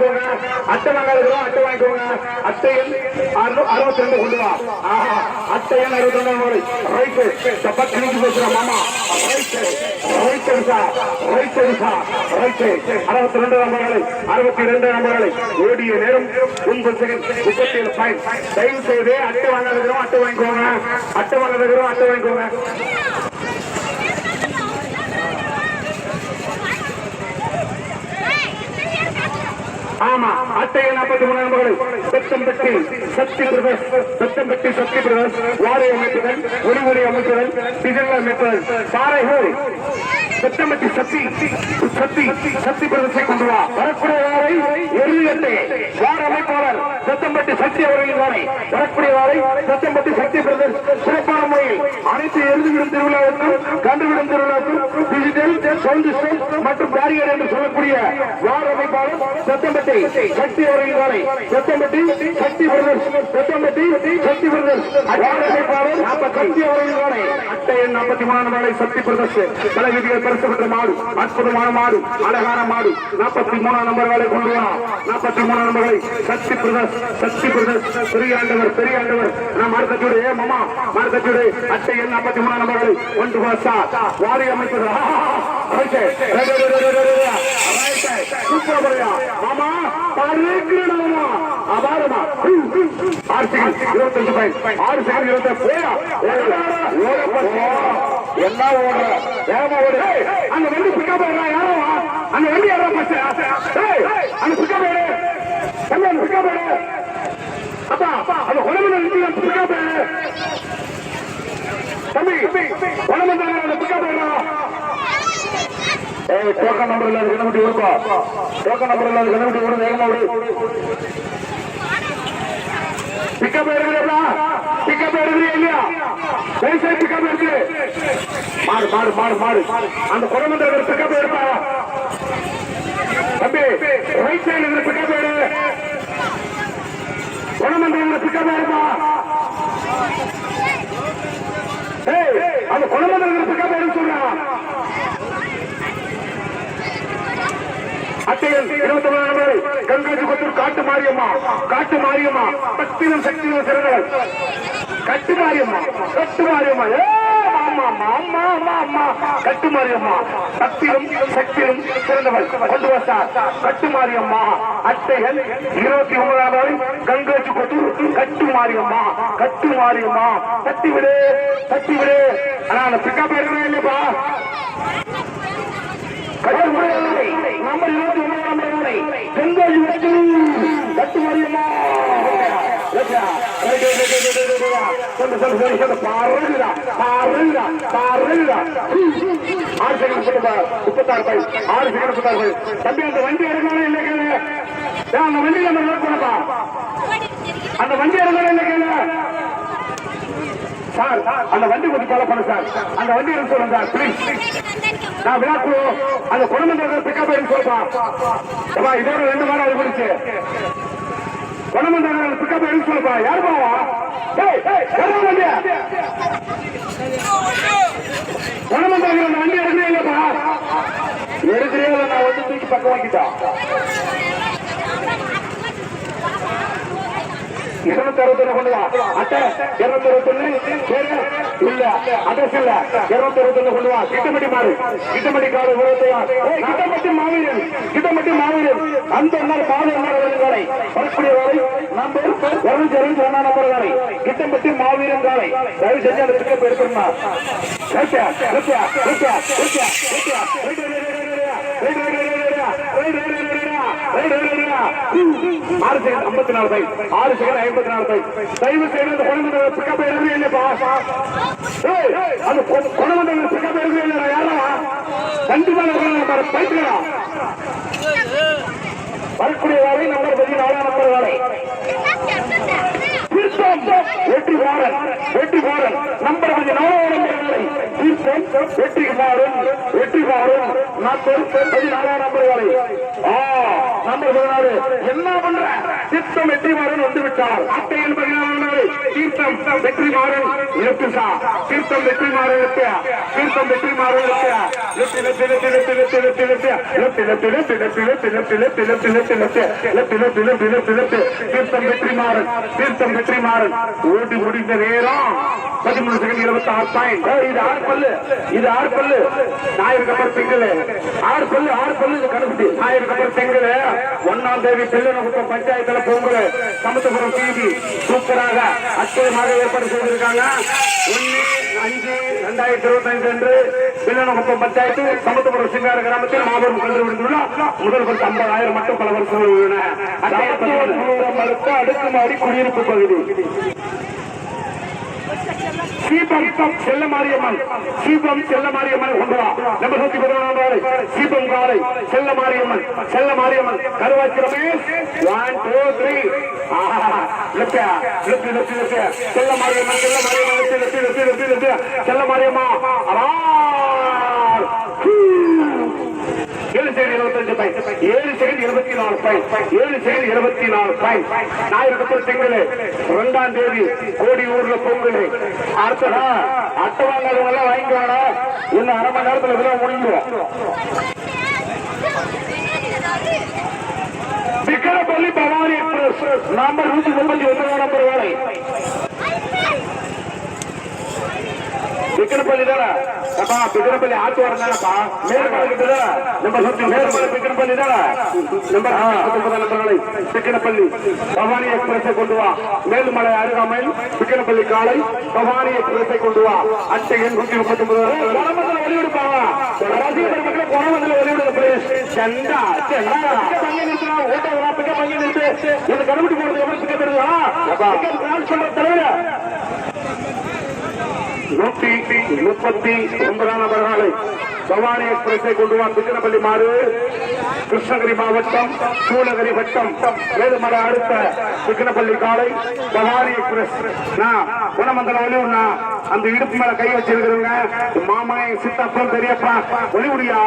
வாங்கிக்கோங்க. அட்டை நல்லா வாங்காதவரும் அட்டை வாங்கிக்கோங்க. அட்டையில் அறுபத்தி ரெண்டு கொண்டு வா. ஆஹா அட்டையன் அறுபத்தி ரெண்டு நம்பர் ரைட்டு தப்பா கணக்கு பேசுற மாமா. Right right sir right sir right அறுபத்தி ரெண்டு நம்பர்களை அறுபத்தி ரெண்டு நம்பர்களை. ஓடிய நேரம் ஒன்பது செகண்ட் முப்பத்தி ஏழு பாயிண்ட் தயவு செய்து அட்டை வாங்க இருக்கிறோம் அட்டை வாங்கிக்கோங்க. அட்டை வாங்க இருக்கிறோம் அட்டை வாங்கிக்கோங்க. ஆமா அத்தகைய நாற்பத்தி மூணு நம்பர்கள் சத்தம்பட்டி சக்தி பிரதர்ஸ் சத்தம்பட்டி சக்தி பிரதர்ஸ் வாரை அமைப்புகள் ஒளிமொழி அமைப்புகள் சிதில் அமைப்புகள் பாறைகள் சத்தம்பட்டி சக்தி சக்தி சக்தி பிரதர்ஸை கொண்டு வா. வரக்கூடிய வாரை எருது வார அமைப்பாளர்? சத்தம்பட்டி சக்தி அவர்களின் வாரை வரக்கூடிய வாரை சத்தம்பட்டி சக்தி பிரதர்ஸ் சிறப்பான முறையில் அனைத்து எழுதுவிடும் திருவிழாவுக்கும் கண்டுவிடும் திருவிழாவுக்கும் டிஜிட்டல் சவுண்ட் சிஸ்டம் மற்றும் பேரியர் என்று சொல்லக்கூடிய வார அமைப்பாளர் சத்தம்பட்டி சக்தி அவர்களின் வாரை சத்தம்பட்டி சக்தி பிரதர்ஸ் சத்தம்பட்டி சக்தி பிரதர்ஸ் வார அமைப்பாளர் சக்தி அவர்களின் வாரை அட்டை எண் ஐம்பத்தி மூணு வாரை சக்தி பிரதர்ஸ் பல விதிகள் பரிசு மாடு அற்புதமான மாடு அழகான மாடு. நாற்பத்தி மூணாம் நம்பர் வேலை கொண்டு வரலாம் நாற்பத்தி மூணாம் நம்பர்களை சக்தி பிரதர்ஸ் சக்தி பிரதர்ஸ் பெரிய ஆண்டவர் பெரிய ஆண்டவர். நான் மார்க்கத்தோடு ஏ மாமா மார்க்கத்தோடு அட்டை எண் நாற்பத்தி மூணாம் நம்பர்களை ஒன்று வாசா வாரி அமைப்பது சூப்பர் முறையா மாமா பாருக்கிறேன் அபாரமா. ஆறு செகண்ட் இருபத்தஞ்சு பாயிண்ட் ஆறு செகண்ட் இருபத்தி போயா. என்ன ஓடுற வேகமா ஓடு அந்த வண்டி பிக்கப் யாரோ அந்த வண்டி யாரோ பச்சை அந்த பிக்கப் தம்பி அந்த பிக்கப் அப்பா அந்த குழம்பு பிக்கப் தம்பி குழம்பு அந்த பிக்கப் ஏய் டோக்கன் டோக்கன் வேகமா பிக்கப் பிக்கப் எடுக்கிறீ இல்லையா பேச பிக்கப் எடுத்து மாடு மாடு மாடு மாடு. அந்த குடமன்ற பிக்கப் எடுப்பா தம்பி ரைட் சைடு இருக்கிற பிக்கப் எடு குடமன்ற பிக்கப் எடுப்பா ஏய் அந்த குடமன்ற பிக்கப் எடுத்து சொல்றா அத்தையன் இருபத்தி ஒன்பது நம்பர் காட்டு மாரியம்மா காட்டு மாரியம்மா சக்தினம் சக்தினம் சிறந்தவர் கட்டு மாரியம்மா கட்டு மாரியம்மா. ஏ, ஆமா, கட்டு மாரியம்மா சக்தியும் சக்தியும் சிறந்தவர் கொண்டு வந்தார் கட்டு மாரியம்மா அட்டைகள் இருபத்தி ஒன்பதாம் நாள் கங்காஜி கொத்தூர் கட்டு மாரியம்மா கட்டு மாரியம்மா. தட்டி விடு தட்டி விடு. ஆனா அந்த பிக்கப் எடுக்கணும் இல்லையப்பா கட்டுமலை இருபத்தி ஒன்பதாம் நம்பரை செங்கோல் கட்டு சொல்லு சொல்லு சொல்லு சொல்லு. ஆறு செகண்ட் சொல்லுப்பா முப்பத்தாறு பை ஆறு செகண்ட் முப்பத்தாறு பை தம்பி அந்த வண்டி எடுக்கணும் இல்லை கேளு அந்த வண்டி நம்ம நோட் பண்ணப்பா. அந்த வண்டி எடுக்கணும் இல்லை கேளு சார் அந்த வண்டி கொஞ்சம் ஃபாலோ பண்ணு சார். அந்த வண்டி எடுக்க சொல்லுங்க சார். நான் விழாக்குழு அந்த குடும்பத்தோட பிக்கப் எடுக்க சொல்லுப்பா. இதோட ரெண்டு வாரம் அது முடிச்சு குடும்பத்தோட பிக்கப் ஆயிருந்து சொல்லுப்பா. யார் போவா? ஏய் வண்டியா அந்த வண்டி எடுக்கவே இல்லப்பா எடுக்கிறே நான் வந்து தூக்கி பக்கம் வாங்கிட்டா. இருநூத்தி அறுபத்தி ஒண்ணு கொண்டுவா அட்டை இருநூத்தி அறுபத்தி ஒண்ணு இல்ல அட்ரஸ் இல்ல இருநூத்தி அறுபத்தி ஒண்ணு கொண்டுவா கிட்டமட்டி மாறு கிட்டமட்டி காடு உலகத்தையா கிட்டமட்டி மாவீரன் கிட்டமட்டி மாவீரன் அந்த நாள் பாதை நாள் காலை வரக்கூடிய வேலை நம்பர் இருநூத்தி அறுபத்தி ஒன்னாம் நம்பர் வேலை கிட்டமட்டி மாவீரன் காலை தயவு செஞ்சு அந்த பிக்கப் எடுக்கணுமா சத்யா சத்யா சத்யா சத்யா சத்யா ஆறு செகண்ட் ஐம்பத்தி நாலு பை ஆறு செகண்ட் ஐம்பத்தி நாலு பை தயவு செய்து அந்த குழந்தை பிக்கப் எடுக்கவே இல்லைப்பா அந்த குழந்தை பிக்கப் எடுக்கவே இல்லை யாரா? கண்டிப்பா பாரு வரக்கூடிய வேலை நம்பர் பதினாலாம் நம்பர் வேலை வெற்றி மாறன் வெற்றி மாறன் நம்பர் பதினாலாம் நம்பர் வேலை தீர்த்தம் வெற்றி வெற்றி நாற்பது பதினாலாம் நம்பர் வேலை ஆ, பதினாறு பதினாறு என்ன பண்ற சித்தம் வெற்றிமாறன் வந்துவிட்டார் அத்தையன் பதினாறு தீர்த்தம் வெற்றிமாறன் நிறுத்துசா தீர்த்தம் வெற்றிமாறன் நிறுத்திய தீர்த்தம் வெற்றிமாறன் நிறுத்திய தீர்த்தம் வெற்றிமாறன் தீர்த்தம் வெற்றிமாறன் ஓடி முடிந்த நேரம் பதிமூணு செகண்ட் இருபத்தி ஆறு பாயிண்ட் இது ஆறு பல்லு இது ஆறு பல்லு ஞாயிறு கப்பல் திங்கள் ஆறு பல்லு ஆறு பல்லு இது கடைசி ஞாயிறு கப்பல் திங்கள் ஒன்னாம் தேதி பில்லனகுப்பம் பஞ்சாயத்துல பொங்கல் சமத்துபுரம் டிவி சூப்பராக அற்புதமாக ஏற்பாடு செய்திருக்காங்க. ஒன்னு அஞ்சு ரெண்டாயிரத்தி இருபத்தி ஐந்து அன்று பில்லனகுப்பம் பஞ்சாயத்து சமத்துபுரம் சிங்கார கிராமத்தில் மாபெரும் கல்வி விடுந்துள்ள முதல் பரிசு ஐம்பதாயிரம் மட்டும் பல வருஷங்கள் உள்ளன. அடுத்த அடுக்குமாடி குடியிருப்பு பகுதி. சீபம் செல்லமாரியம்மன். சீபம் செல்லமாரியம்மன் ஒன்றுவா நம்பர் நூத்தி பதினொன்றாம் வேலை சீபம் காலை Sellamariyamman. Sella Mariyamman Ramesh one two three Sellamariyamman Sella Mariyamma second இருபத்தஞ்சு பாயிண்ட் ஏழு செகண்ட் இருபத்தி நாலு பாயிண்ட் ஏழு செகண்ட் இருபத்தி நாலு பாயிண்ட் ஞாயிறு திங்களு ரெண்டாம் தேதி கோடி ஊர்ல பொங்கல். அடுத்ததா அட்டை வாங்காதவங்க எல்லாம் வாங்கிக்குவாங்க இன்னும் அரை மணி நேரத்துல இதெல்லாம் முடிஞ்சிடும். விக்கிரப்பள்ளி பவானி எக்ஸ்பிரஸ். நம்பர் நூத்தி முப்பத்தி ஒன்பதாம் நம்பர் வேலை. விக்கிரப்பள்ளி தானே? அப்பா விக்கிரப்பள்ளி ஆத்து வரம் தானப்பா? மேற்கொள்ள தானே நம்ம சுத்தி மேற்கொள்ள விக்கிரப்பள்ளி தானே நம்பர் பத்தொன்பதாம் நம்பர் வேலை விக்கிரப்பள்ளி பவானி எக்ஸ்பிரஸை கொண்டு வா. மேல்மலை அருகாமையில் விக்கிரப்பள்ளி காலை பவானி எக்ஸ்பிரஸை கொண்டு வா. அட்டை எண் நூத்தி முப்பத்தி ஒன்பது வெளியிடுப்பாங்க ரசிகர் மக்கள் குணமத்தில் வெளியிடுற பிளேஸ் செண்டா செண்டா பங்கு நிறுத்தினா ஓட்ட பிக்க பங்கு நிறுத்து. இந்த கருவிட்டு போறது எவ்வளவு பிக்க தருதா சொல்ற தலைவர். நூத்தி முப்பத்தி ஒன்பதாம் நபர் பவானி எக்ஸ்பிரஸை கொண்டு வா திருநெல்வேலி மாறு. கிருஷ்ணகிரி மாவட்டம் சூளகிரி வட்டம் வேலுமலை அடுத்த திருநெல்வேலி காலை பவானி எக்ஸ்பிரஸ். நான் குணமங்கல அந்த இடுப்பு மேல கை வச்சிருக்கிறவங்க மாமா சித்தப்பன் பெரியப்பா ஒளிவுடியா.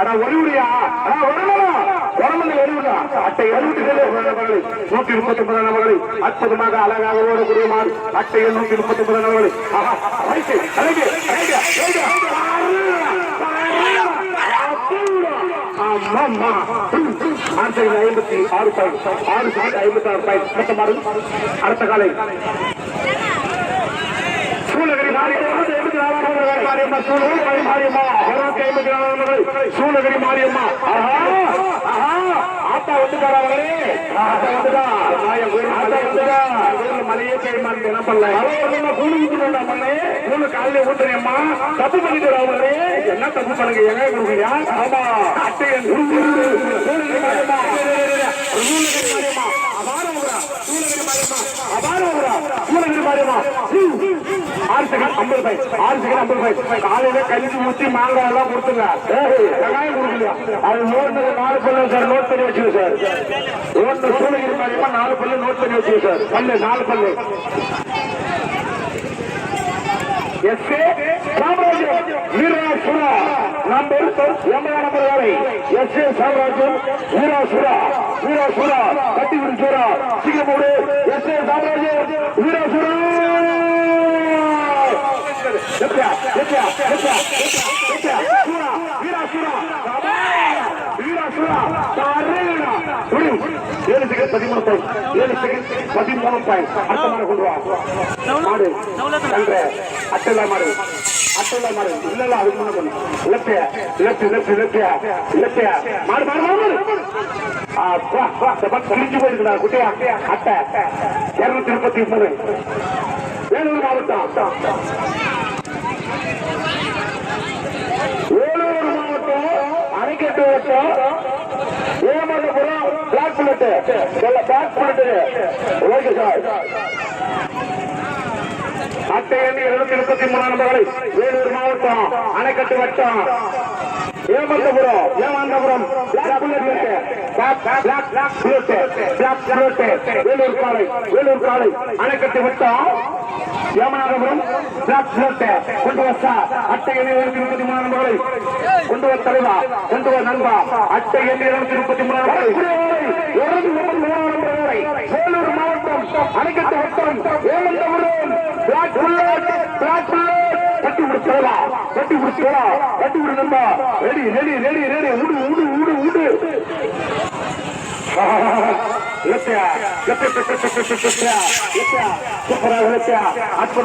அடா ஒளிவுடியா. அடா வரணும் உடம்புல எழுதுறா அட்டை எழுபத்தி நூற்றி முப்பத்தி ஒன்பது நபர்களை அற்புதமாக அழகாக ஓடக்கூடிய மாறு அட்டை நூற்றி முப்பத்தி ஒன்பது நபர்களை ஐம்பத்தி ஆறு பாயிண்ட் ஆறு பாயிண்ட் ஐம்பத்தி ஆறு பாயிண்ட். மொத்தமாக அடுத்த காலை. சூழலில் மாரியம்மா ஐம்பத்தி மாரியம்மா. இருநூத்தி ஐம்பத்தி நாலாம் நபர் மாரியம்மா ஆஹா. ஆஹா ஆத்தா வந்துட்டாரா அவரே ஆத்தா வந்துட்டா ஆத்தா வந்துட்டா மலையே என்ன? பண்ணல அவன் கூலி ஊத்துனா பண்ணே கூலு காலையில ஊத்துறேம்மா தப்பு பண்ணிட்டு அவரே என்ன தப்பு பண்ணுங்க எங்க கொடுக்குறியா ஆமா அட்டை சூளகிரி மாரியம்மா மாரியம்மா அபாரம் ஊரா சூளகிரி மாரியம்மா அபாரம் ஊரா சூளகிரி மாரியம்மா ஆறு செகண்ட் ஐம்பது பை ஆறு செகண்ட் ஐம்பது பை காலையில கஞ்சி மாங்காய் எல்லாம் கொடுத்துங்க வெங்காயம் கொடுக்கலையா அது நோட்டு நாலு பல்லு சார் நோட் பண்ணி வச்சுங்க சார் நோட்டு சூளகிரி நாலு பல்லு நோட் பண்ணி வச்சுங்க சார் பல்லு நாலு பல்லு எஸ் சாம்ராஜ்யம் வீராசுரா நம்பர் நம்பர் எஸ் சாம்ராஜ்யம் வீராசுரா வீராசுரா கட்டி விடுச்சுரா சீக்கிரம் எஸ் ஏ சாம்ராஜ்யம் வீராசுரா எப்பயா எப்பயா எப்பயா எப்பயா சூரா வீராசுரா வீராசுரா தாரேடா புடி ஏழு செகண்ட் பதிமூணு பாயிண்ட் ஏழு செகண்ட் பதிமூணு பாயிண்ட் அடுத்த மாடு கொண்டு வா மாடு கன்று அட்டெல்லாம் மாடு அட்டெல்லாம் மாடு இல்ல அதுக்கு முன்ன பண்ணு லெப்டியா லெப்ட் லெப்ட் லெப்டியா லெப்டியா மாடு மாடு மாடு குட்டியா அட்டை இருநூத்தி முப்பத்தி மூணு வேலூர் மாவட்டம் வேலூர் மாவட்டம் அணைக்கட்டு வட்டம் Emallapuram block bullet block bullet okay sir அட்டை எண்ணி முப்பத்தி நம்பர்களை வேலூர் மாவட்டம் அணைக்கட்டு வட்டம் ஏமந்தபுரம் ஏமாந்தபுரம். பிளாக் வேலூர் காலை வேலூர் காலை அணைக்கட்டு விட்டோம். ஏமநாதபுரம் பிளாக் ஷர்ட் கொண்டு வச்சா அட்டை எண்ணி இருநூத்தி முப்பத்தி மூணு நம்பர்களை கொண்டு வர தலைவா. கொண்டு வர நண்பா. அட்டை எண்ணி இருநூத்தி முப்பத்தி மூணு இருநூத்தி முப்பத்தி மூணு நம்பர்களை வேலூர் மாவட்டம் அணைக்கட்டு வட்டம். Emanthapuram block bullet block bullet கட்டி விடுத்தா கட்டி கட்டி விடு நண்பா. Ready ready ready ready. உண்டு உடு உடு அற்புதமா